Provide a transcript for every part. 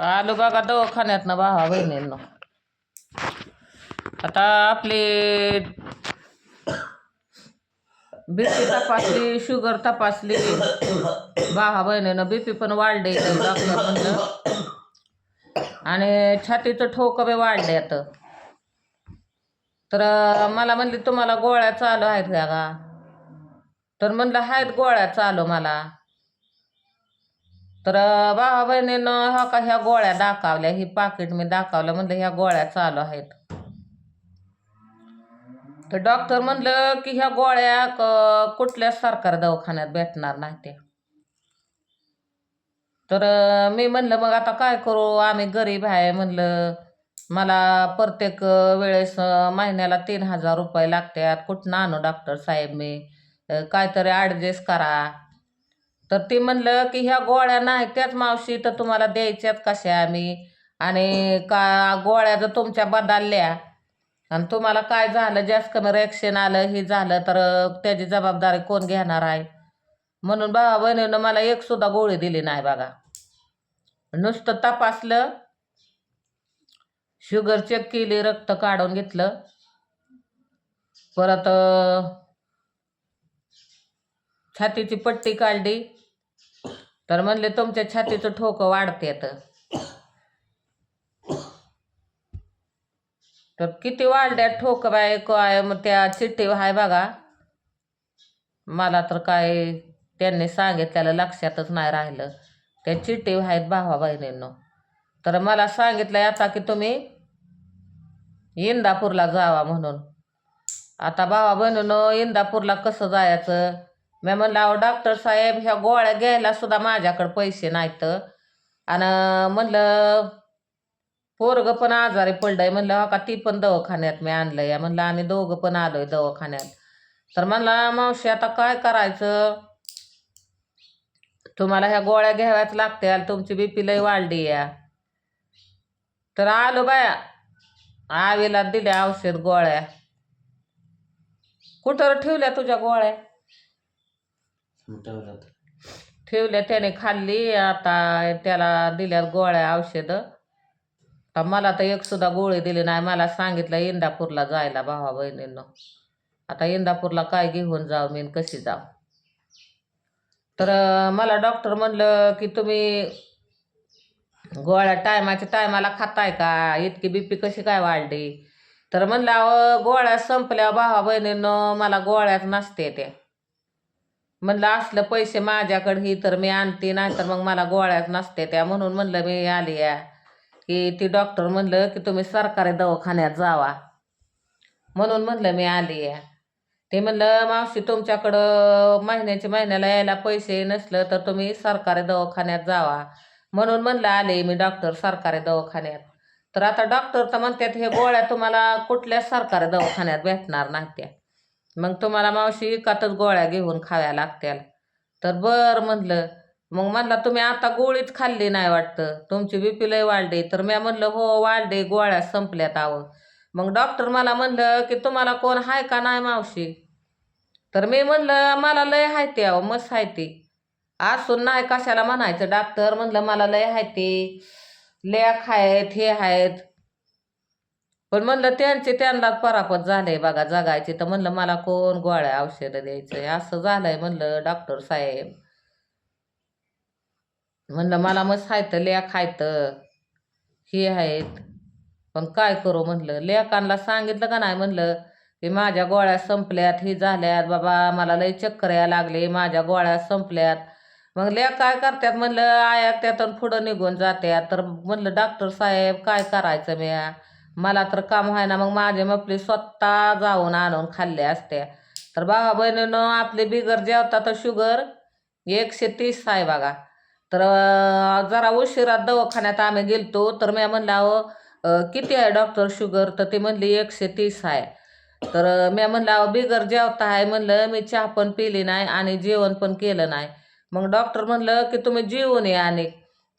आलो बघा दवाखान्यात ना भावा बहिणींनो. आता आपले बीपी तपासली शुगर तपासली. भावा बहिणीनं बीपी पण वाढले डॉक्टर म्हणलं. आणि छातीचं ठोक बी वाढले आता. तर मला म्हणली तुम्हाला गोळ्या चालू आहेत का? तर म्हणलं आहेत गोळ्या चालू मला. तर भावा बहिणीनं हा का ह्या गोळ्या दाखवल्या? ही पाकिट मी दाखवलं म्हणलं ह्या गोळ्या चालू आहेत. तर डॉक्टर म्हणलं की ह्या गोळ्या कुठल्याच सरकार दवाखान्यात भेटणार नाही त्या तर मी म्हणलं मग आता काय करू? आम्ही गरीब आहे. म्हणलं मला प्रत्येक वेळेस महिन्याला तीन हजार रुपये लागतात. कुठनं आणू डॉक्टर साहेब मी? काहीतरी ॲडजस्ट करा. तर ती म्हणलं की ह्या गोळ्या नाही त्याच मावशी तर तुम्हाला द्यायच्यात कशा आम्ही? आणि का गोळ्या जर तुमच्या बदलल्या आणि तुम्हाला काय झालं? जास्त कमी रिॲक्शन आलं हे झालं तर त्याची जबाबदारी कोण घेणार आहे? म्हणून भावा बहिणीनं मला एक सुद्धा गोळी दिली नाही बघा. नुसतं तपासलं शुगर चेक केली रक्त काढून घेतलं. परत छातीची पट्टी काढली. तर म्हणले तुमच्या छातीचं ठोकं वाढते तर किती वाढल्या ठोक बाय काय मग त्या चिठ्ठी आहे बघा. मला तर काय त्यांनी सांगितल्याला लक्षातच नाही राहिलं. त्या चिठ्ठी आहेत भावा बहिणींनो. तर मला सांगितलंय आता की तुम्ही इंदापूरला जावा म्हणून. आता भावा बहिणीनं इंदापूरला कसं जायचं? मी म्हणलं अहो डॉक्टर साहेब ह्या गोळ्या घ्यायला सुद्धा माझ्याकडे पैसे नाहीत. आणि म्हणलं पोरग पण आजारी पडलंय. म्हणलं हो का? ती पण दवाखान्यात मी आणलंय. म्हणलं आम्ही दोघं पण आलोय दवाखान्यात. तर म्हणला मावशी आता काय करायचं? तुम्हाला ह्या गोळ्या घ्याव्याच लागत्याल तुमची बीपी लय वाढली या. तर आलो बाया. आवीला दिल्या औषध गोळ्या. कुठं ठेवल्या तुझ्या गोळ्या? ठेवल्या त्याने खाल्ली आता त्याला दिल्यात गोळ्या औषधं. तर मला तर एक सुद्धा गोळी दिली नाही. मला सांगितलं इंदापूरला जायला भावा बहिणींनो. आता इंदापूरला काय घेऊन जाऊ मी कशी जाऊ? तर मला डॉक्टर म्हणलं की तुम्ही गोळ्या टायमाच्या टायमाला खाताय का? इतकी बीपी कशी काय वाढली? तर म्हणलं अहो गोळ्या संपल्या भावा बहिणींनो. मला गोळ्याच नसते त्या. म्हणलं असलं पैसे माझ्याकडे ही तर मी आणते नाही तर मग मला गोळ्याच नसते त्या. म्हणून म्हणलं मी आली या की ती डॉक्टर म्हणलं की तुम्ही सरकारी दवाखान्यात जावा. म्हणून म्हणलं मी आली या ते म्हणलं मावशी तुमच्याकडं महिन्याच्या महिन्याला यायला पैसे नसलं तर तुम्ही सरकारी दवाखान्यात जावा. म्हणून म्हणलं आले मी डॉक्टर सरकारी दवाखान्यात. तर आता डॉक्टर तर म्हणतात हे गोळ्या तुम्हाला कुठल्याच सरकारी दवाखान्यात भेटणार नाही त्या. मग तुम्हाला मावशी एकातच गोळ्या घेऊन खाव्या लागत्याल. तर बरं म्हणलं मग म्हणला तुम्ही आता गोळीच खाल्ली नाही वाटतं. तुमची बीपी लय वाढली. तर मी म्हणलं हो वाढले गोळ्या संपल्यात आव मग डॉक्टर मला म्हणलं की तुम्हाला कोण हाय का नाही मावशी? तर मी म्हणलं मला लय हायते अहो मस्त हायती असून नाही कशाला म्हणायचं डॉक्टर? म्हणलं मला लय हायते लेख आहेत हे आहेत पण म्हणलं त्यांचे त्यांना परापत झाले बघा जगायचे. तर म्हणलं मला कोण गोळ्या औषधं द्यायचंय? असं झालंय म्हणलं डॉक्टर साहेब. म्हणलं मला मग हायतं लेख हायतं. हे आहेत. पण काय करू म्हणलं? लेखांना सांगितलं का नाही म्हणलं? की माझ्या गोळ्या संपल्यात ही झाल्यात. बाबा मला लय चक्कर यायला लागले. माझ्या गोळ्या संपल्यात. मग लेख काय करतात म्हणलं? आया त्यातून पुढं निघून जात्यात. तर म्हणलं डॉक्टर साहेब काय करायचं मी मला तर काम व्हाय ना मग माझे मपली स्वतः जाऊन आणून खाल्ले असते. तर बाबा बहिणीनं आपले बिगर जेवता तर शुगर एकशे तीस आहे बघा. तर जरा उशिरा दवाखान्यात आम्ही गेलतो. तर मी म्हणलं अहो किती आहे डॉक्टर शुगर? तर ती म्हणली एकशे तीस आहे. तर मी म्हणलं अहो बिगर जेवता आहे म्हणलं मी चहा पण पिली नाही आणि जेवण पण केलं नाही. मग डॉक्टर म्हणलं की तुम्ही जेवून या आणि.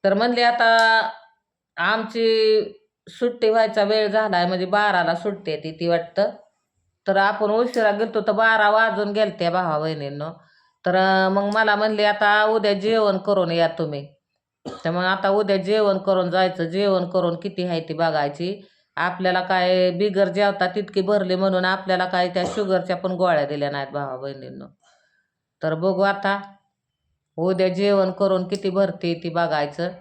तर म्हणले आता आमची सुट्टी व्हायचा वेळ झाला आहे म्हणजे बाराला सुट्टी ती ती वाटतं. तर आपण उशिरा गेलतो तर बारा वाजून गेलत्या भावा बहिणींनो तर मग मला म्हणले आता उद्या जेवण करून या तुम्ही. तर मग आता उद्या जेवण करून जायचं जेवण करून किती आहे ती बघायची. आपल्याला काय बिगर जेवता तितकी भरली म्हणून आपल्याला काय त्या शुगरच्या पण गोळ्या दिल्या नाहीत भावा बहिणींनो तर बघू आता उद्या जेवण करून किती भरते ती बघायचं.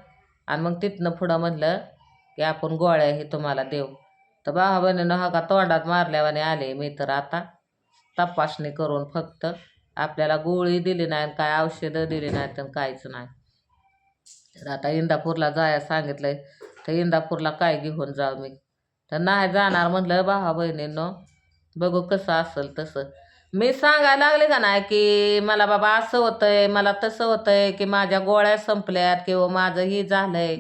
आणि मग तिथनं पुढं म्हणलं की आपण गोळ्या हे तुम्हाला देऊ. तर भावा बहिणीनं हा का तोंडात मारल्यावाने आले मी तर आता. तपासणी करून फक्त आपल्याला गोळी दिली नाही आणि काय औषधं दिली नाहीत आणि काहीच नाही. तर आता इंदापूरला जाया सांगितलंय. तर इंदापूरला काय घेऊन जाऊ मी? तर नाही जाणार म्हटलं भावा बघू कसं असेल तसं. मी सांगायला लागले का नाही की मला बाबा असं होतंय मला तसं होतंय की माझ्या गोळ्या संपल्यात किंवा माझं हे झालंय.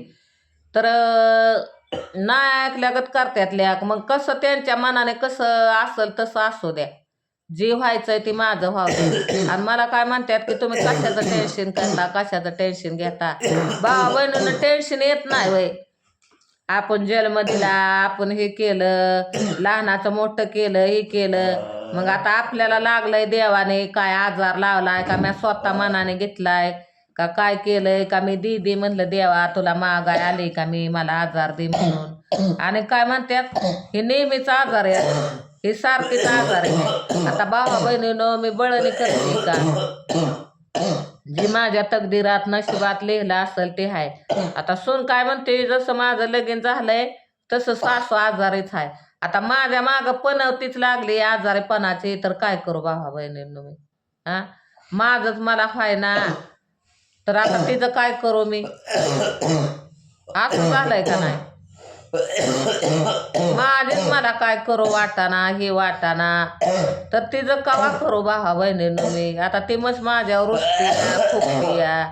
तर ना ऐकल्यागत करतात लेख मग कसं त्यांच्या मनाने कसं असेल तसं असू द्या. जे व्हायचंय ते माझं व्हावं. आणि मला काय म्हणतात की तुम्ही कशाचं टेन्शन करता कशाचं टेन्शन घेता? भावा बहिणीनं टेन्शन येत नाही वय. आपण जन्म दिला आपण हे केलं लहानाचं मोठं केलं हे केलं. मग आता आपल्याला लागलंय देवाने काय आजार लावलाय का? मी स्वतः मनाने घेतलाय. का काय केलंय? का मी दीदी म्हणलं देवा तुला मागाय आली का मी? मला आजार दे म्हणून. आणि काय म्हणतात हे नेहमीच आजार आहे हे सारखीच आजार आहे आता भावा बहिणीनं मी बळणी करते का? जी माझ्या तकदीरात नशिबात लिहिलं असेल ते आहे आता सून काय म्हणते? जसं माझं लगीन झालंय तसं सासू आजारीच आहे आता माझ्या मागं तीच लागली आजारीपणाची. तर काय करू भावा बहिणींनो मी? हा? माझंच मला व्हाय ना तर आता तिचं काय करू मी? असं झालंय का नाही? माझीच मला काय करू वाटाना हे वाटाना तर तिचं कवा करू भावा बहिणीनं मी? आता ती मग माझ्यावर रुसते या.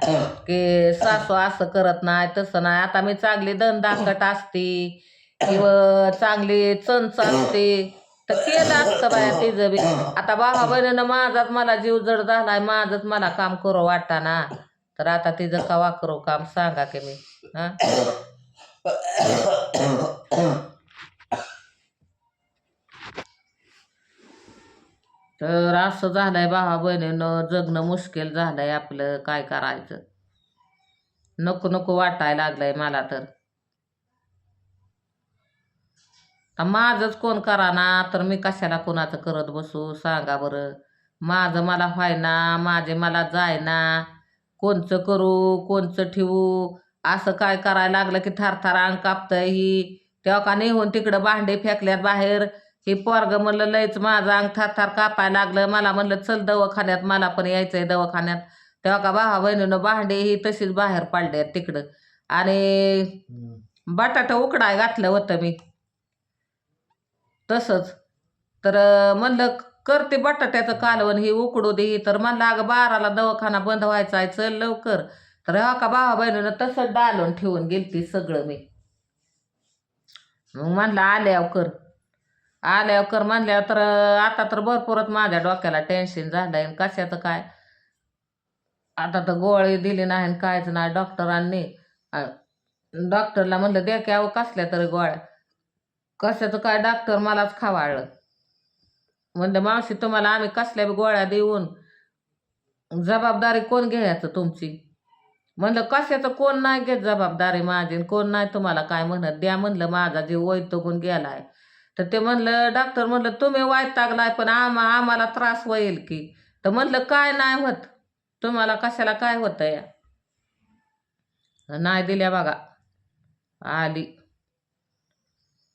की सासू असं करत नाही तसं नाही. आता मी चांगली दंदाकट असते किंवा चांगली चंच असते तर केलं असतं बाया तिचं बी. आता भावा बहिणीनं माझाच मला जीव जड झालाय माझंच मला काम करू वाटाना तर आता तिचं कवा करू काम सांगा की मी तर असं झालंय भावा बहिणीनं जगणं मुश्किल झालंय आपलं काय करायचं? नको नको वाटायला लागलंय मला तर. माझंच कोण कराना तर मी कशाला कोणाचं करत बसू? सांगा बरं. माझं मला व्हायना माझे मला जायना. कोणचं करू कोणचं ठेवू? असं काय करायला लागलं की थरथर अंग कापतंय ही. तेव्हा का नेहून तिकडं भांडे फेकल्यात बाहेर. हे पोरग म्हणलं लयच माझं अंग थरथर कापायला लागलं. मला म्हणलं चल दवाखान्यात मला पण यायचंय दवाखान्यात. तेव्हा का भावा बहिणीनं भांडे ही तशीच बाहेर पाडल्यात तिकडं. आणि बटाटा उकडाय घातलं होतं मी. तसंच. तर म्हणलं करते बटाट्याचं कालवण ही उकडू दे. तर म्हणलं अगं बाराला दवाखाना बंद व्हायचा आहे चल लवकर. तर हा का भावा बहिणीनं तसंच डालून ठेवून गेलती सगळं मी. मग म्हणलं आल्याव कर. आल्याव कर म्हणल्यावर तर आता तर भरपूरच माझ्या डोक्याला टेन्शन झालंय. आणि कशाचं काय? आता तर गोळी दिली नाही कायच नाही डॉक्टरांनी. डॉक्टरला म्हणलं द्या की अहो कसल्या तरी गोळ्या. कशाचं काय डॉक्टर मलाच खावाळलं. म्हणलं मावशी तुम्हाला आम्ही कसल्या बी गोळ्या देऊन जबाबदारी कोण घ्यायचं तुमची? म्हणलं कशाचं कोण नाही घेत जबाबदारी माझी कोण नाही तुम्हाला काय म्हणत? द्या म्हणलं माझा जीव वैतगून गेलाय. तर ते म्हणलं डॉक्टर म्हणलं तुम्ही वैतागलाय पण आम्हा आम्हाला त्रास होईल की. तर म्हणलं काय नाही होत. तुम्हाला कशाला काय होतं या नाही दिल्या बघा. आली.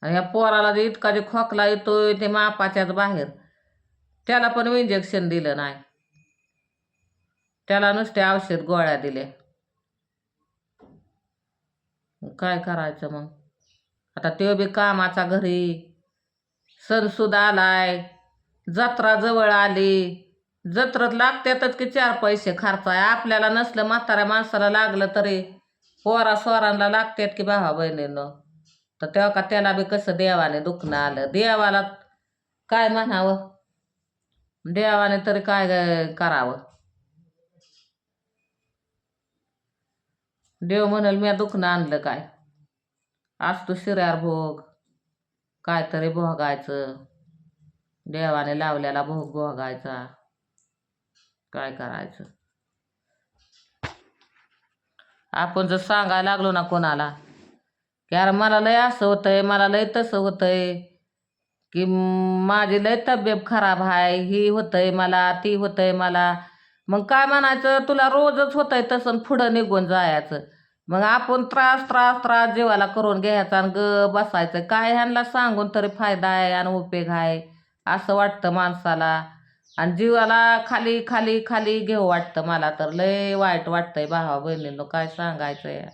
आणि या पोराला जे इतका जे खोकला येतोय ते मापाच्याच बाहेर. त्याला पण इंजेक्शन दिलं नाही. त्याला नुसते औषध गोळ्या दिल्या. काय करायचं मग? आता तो बी कामाचा घरी. सणसुद्धा आलाय. जत्रा जवळ आली. जत्रत लागतातच की चार पैसे खर्च आहे आपल्याला नसलं म्हाताऱ्या माणसाला लागलं तरी पोरा स्वरांना लागतात की भावा बहिणीनं. तर तेव्हा का त्याला बी कसं देवाने दुखणं आलं? देवाला काय म्हणावं? देवाने तरी काय करावं? देव म्हणल मी दुखणं आणलं काय? असतो शिऱ्यार भोग. कायतरी भोगायचं. देवाने लावलेला भोग भोगायचा. काय करायचं? आपण जर सांगायला लागलो ना कोणाला की अरे मला लय असं होतंय मला लय तसं होतंय. की माझी लय तब्येत खराब आहे ही होतंय मला ती होतंय मला. मग काय म्हणायचं तुला रोजच होतंय तसं पुढं निघून जायचं. मग आपण त्रास त्रास त्रास जीवाला करून घ्यायचा आणि ग बसायचं. काय ह्यांना सांगून तरी फायदा आहे आणि उपयोग आहे असं वाटतं माणसाला. आणि जीवाला खाली खाली खाली घेऊ वाटतं मला तर. लय वाईट वाटतंय भावा बहिणींनो काय सांगायचं या